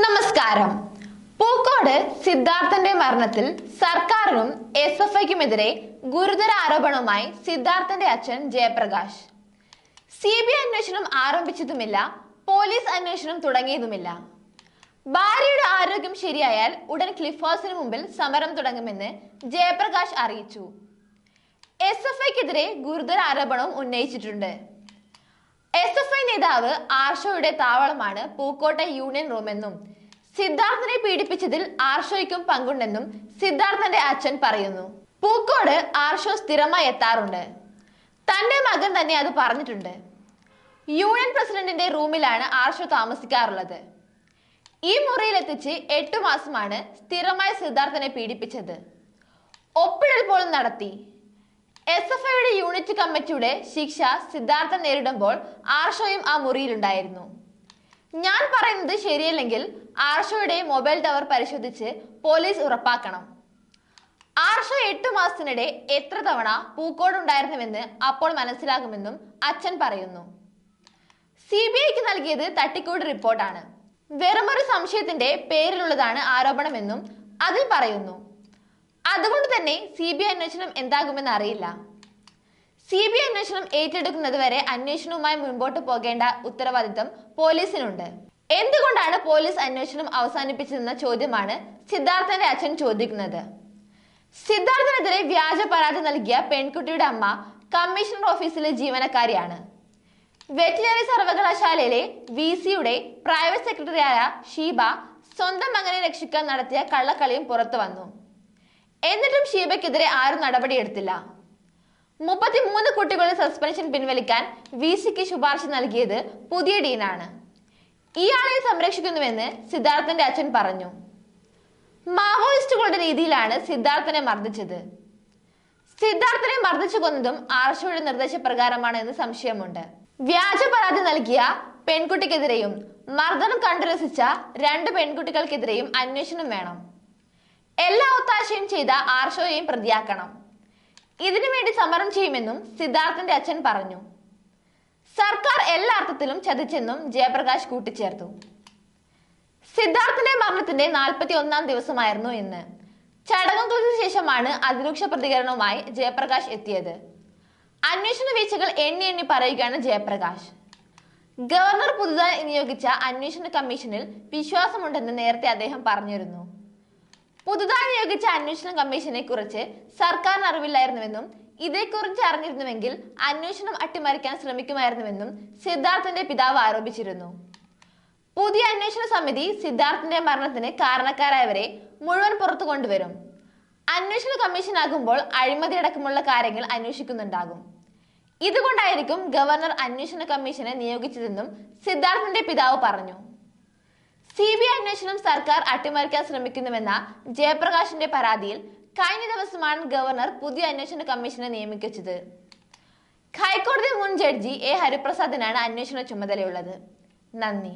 നമസ്കാരം. പൂക്കോട് സിദ്ധാർത്ഥന്റെ മരണത്തിൽ സർക്കാരിനും എസ് എഫ് ഐക്കുമെതിരെ ഗുരുതര ആരോപണവുമായി സിദ്ധാർത്ഥന്റെ അച്ഛൻ ജയപ്രകാശ്. സി ബി ഐ അന്വേഷണം ആരംഭിച്ചതുമില്ല പോലീസ് അന്വേഷണം തുടങ്ങിയതുമില്ല. ഭാര്യയുടെ ആരോഗ്യം ശരിയായാൽ ഉടൻ ക്ലിഫ് ഹൗസിന് മുമ്പിൽ സമരം തുടങ്ങുമെന്ന് ജയപ്രകാശ് അറിയിച്ചു. എസ് എഫ് ഐക്കെതിരെ ഗുരുതര ആരോപണവും ഉന്നയിച്ചിട്ടുണ്ട്. എസ് എഫ് ഐ നേതാവ് ആർഷോയുടെ താവളമാണ് പൂക്കോട്ടെ യൂണിയൻ റൂമെന്നും സിദ്ധാർത്ഥനെ പീഡിപ്പിച്ചതിൽ ആർഷോയ്ക്കും പങ്കുണ്ടെന്നും സിദ്ധാർത്ഥന്റെ അച്ഛൻ പറയുന്നു. പൂക്കോട് ആർഷോ സ്ഥിരമായി എത്താറുണ്ട്. തന്റെ മകൻ തന്നെ അത് പറഞ്ഞിട്ടുണ്ട്. യൂണിയൻ പ്രസിഡന്റിന്റെ റൂമിലാണ് ആർഷോ താമസിക്കാറുള്ളത്. ഈ മുറിയിലെത്തിച്ച് എട്ടു മാസമാണ് സ്ഥിരമായി സിദ്ധാർത്ഥനെ പീഡിപ്പിച്ചത്. ഒപ്പിടൽ പോലും നടത്തി. എസ് എഫ് ഐയുടെ യൂണിറ്റ് കമ്മിറ്റിയുടെ ശിക്ഷ സിദ്ധാർത്ഥൻ നേരിടുമ്പോൾ ആർഷോയും ആ മുറിയിലുണ്ടായിരുന്നു. ഞാൻ പറയുന്നത് ശരിയല്ലെങ്കിൽ ആർഷോയുടെ മൊബൈൽ ടവർ പരിശോധിച്ച് പോലീസ് ഉറപ്പാക്കണം. ആർഷോ എട്ട് മാസത്തിനിടെ എത്ര തവണ പൂക്കോട് ഉണ്ടായിരുന്നുവെന്ന് അപ്പോൾ മനസ്സിലാകുമെന്നും അച്ഛൻ പറയുന്നു. സി ബി ഐക്ക് നൽകിയത് തട്ടിക്കൂട് റിപ്പോർട്ടാണ്. വെറുമൊരു സംശയത്തിന്റെ പേരിലുള്ളതാണ് ആരോപണമെന്നും അതിൽ പറയുന്നു. അതുകൊണ്ട് തന്നെ സി ബി ഐ അന്വേഷണം എന്താകുമെന്ന് അറിയില്ല. സി ബി ഐ അന്വേഷണം ഏറ്റെടുക്കുന്നത് വരെ അന്വേഷണവുമായി മുൻപോട്ട് പോകേണ്ട ഉത്തരവാദിത്തം പോലീസിനുണ്ട്. എന്തുകൊണ്ടാണ് പോലീസ് അന്വേഷണം അവസാനിപ്പിച്ചതെന്ന ചോദ്യമാണ് സിദ്ധാർത്ഥന്റെ അച്ഛൻ ചോദിക്കുന്നത്. സിദ്ധാർത്ഥനെതിരെ വ്യാജ പരാതി നൽകിയ പെൺകുട്ടിയുടെ അമ്മ കമ്മീഷണർ ഓഫീസിലെ ജീവനക്കാരിയാണ്. വെറ്റിനറി സർവകലാശാലയിലെ വി സിയുടെ പ്രൈവറ്റ് സെക്രട്ടറിയായ ഷീബ സ്വന്തം മകനെ രക്ഷിക്കാൻ നടത്തിയ കള്ളക്കളിയും പുറത്തു വന്നു. എന്നിട്ടും ഷീബയ്ക്കെതിരെ ആരും നടപടിയെടുത്തില്ല. മുപ്പത്തിമൂന്ന് കുട്ടികളുടെ സസ്പെൻഷൻ പിൻവലിക്കാൻ വി സിക്ക് ശുപാർശ നൽകിയത് പുതിയ ഡീനാണ്. ഇയാളെ സംരക്ഷിക്കുന്നുവെന്ന് സിദ്ധാർത്ഥന്റെ അച്ഛൻ പറഞ്ഞു. മാവോയിസ്റ്റുകളുടെ രീതിയിലാണ് സിദ്ധാർത്ഥനെ മർദ്ദിച്ചത്. സിദ്ധാർത്ഥനെ മർദ്ദിച്ചു കൊന്നതും ആർഷയുടെ നിർദ്ദേശപ്രകാരമാണ് എന്ന് സംശയമുണ്ട്. വ്യാജ പരാതി നൽകിയ പെൺകുട്ടിക്കെതിരെയും മർദ്ദനം കണ്ടുരസിച്ച രണ്ട് പെൺകുട്ടികൾക്കെതിരെയും അന്വേഷണം വേണം. എല്ലാ ഒത്താശയും ചെയ്ത ആർഷോയെയും പ്രതിയാക്കണം. ഇതിനു വേണ്ടി സമരം ചെയ്യുമെന്നും സിദ്ധാർത്ഥന്റെ അച്ഛൻ പറഞ്ഞു. സർക്കാർ എല്ലാ അർത്ഥത്തിലും ചതിച്ചെന്നും ജയപ്രകാശ് കൂട്ടിച്ചേർത്തു. സിദ്ധാർത്ഥന്റെ മരണത്തിന്റെ നാൽപ്പത്തി ഒന്നാം ദിവസമായിരുന്നു ഇന്ന്. ചടങ്ങുകൾക്ക് ശേഷമാണ് അതിരൂക്ഷ പ്രതികരണവുമായി ജയപ്രകാശ് എത്തിയത്. അന്വേഷണ വീഴ്ചകൾ എണ്ണി എണ്ണി പറയുകയാണ് ജയപ്രകാശ്. ഗവർണർ പുതുതായി നിയോഗിച്ച അന്വേഷണ കമ്മീഷനിൽ വിശ്വാസമുണ്ടെന്ന് നേരത്തെ അദ്ദേഹം പറഞ്ഞിരുന്നു. പുതുതായി നിയോഗിച്ച അന്വേഷണ കമ്മീഷനെ കുറിച്ച് സർക്കാരിന് അറിവില്ലായിരുന്നുവെന്നും ഇതേക്കുറിച്ച് അറിഞ്ഞിരുന്നുവെങ്കിൽ അന്വേഷണം അട്ടിമറിക്കാൻ ശ്രമിക്കുമായിരുന്നുവെന്നും സിദ്ധാർത്ഥന്റെ പിതാവ് ആരോപിച്ചിരുന്നു. പുതിയ അന്വേഷണ സമിതി സിദ്ധാർത്ഥന്റെ മരണത്തിന് കാരണക്കാരായവരെ മുഴുവൻ പുറത്തു കൊണ്ടുവരും. അന്വേഷണ കമ്മീഷൻ ആകുമ്പോൾ അഴിമതി അടക്കമുള്ള കാര്യങ്ങൾ അന്വേഷിക്കുന്നുണ്ടാകും. ഇതുകൊണ്ടായിരിക്കും ഗവർണർ അന്വേഷണ കമ്മീഷനെ നിയോഗിച്ചതെന്നും സിദ്ധാർത്ഥന്റെ പിതാവ് പറഞ്ഞു. സി ബി ഐ അന്വേഷണം സർക്കാർ അട്ടിമറിക്കാൻ ശ്രമിക്കുന്നുവെന്ന ജയപ്രകാശിന്റെ പരാതിയിൽ കഴിഞ്ഞ ദിവസമാണ് ഗവർണർ പുതിയ അന്വേഷണ കമ്മീഷനെ നിയമിച്ചത് ഹൈക്കോടതി മുൻ ജഡ്ജി എ ഹരിപ്രസാദിനാണ് അന്വേഷണ ചുമതലയുള്ളത്. നന്ദി.